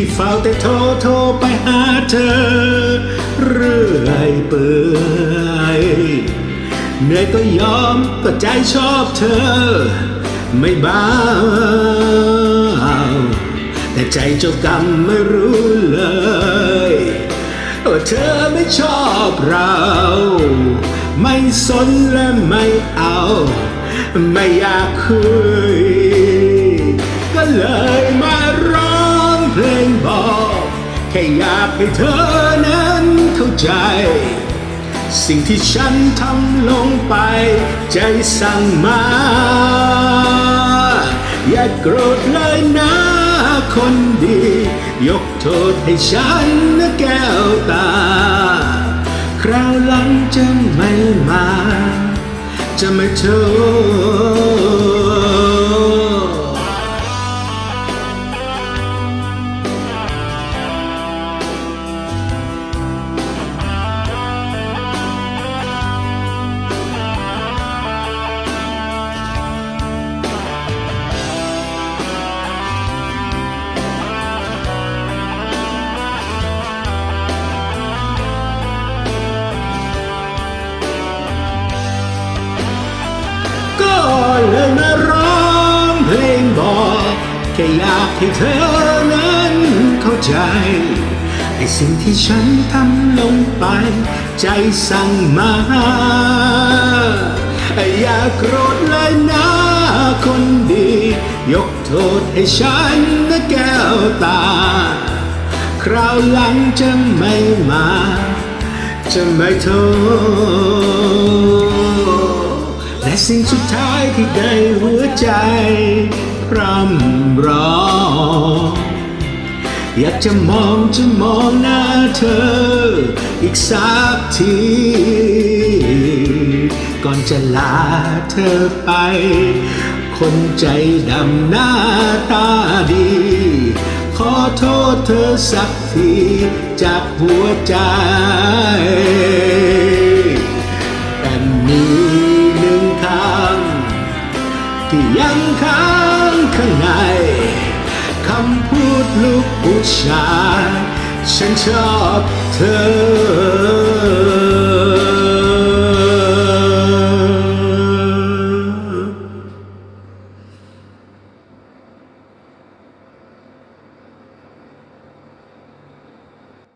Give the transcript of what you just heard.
ที่เฝ้าแต่โทรโทรไปหาเธอ เรื่อยเปื่อยเหนื่อยก็ยอมก็ใจชอบเธอ ไม่บ้าแต่ใจเจ้ากรรมไม่รู้เลยว่าเธอไม่ชอบเรา ไม่สนและไม่เอา ไม่อยากคุยก็เลย แค่อยากให้เธอนั้นเข้าใจ สิ่งที่ฉันทำลงไป ใจสั่งมา อย่าโกรธเลยนะคนดี ยกโทษให้ฉันนะแก้วตา คราวหลังจะไม่มา จะไม่โทษ เลยมาร้องเพลงบอกแค่อยากให้เธอนั้นเข้าใจไอ้สิ่งที่ฉันทำลงไป ใจสั่งมาอย่าโกรธเลยนะคนดี ยกโทษให้ฉันนะแก้วตา คราวหลังจะไม่มา จะไม่โทษ สิ่งสุดท้ายที่ได้หัวใจพร่ำร้องอยากจะมองจะมองหน้าเธอ อีกสักที ก่อนจะลาเธอไป คนใจดำหน้าตาดี ขอโทษเธอสักทีจากหัวใจ ยังค้างข้างใน คำพูดลูกผู้ชายฉันชอบเธอ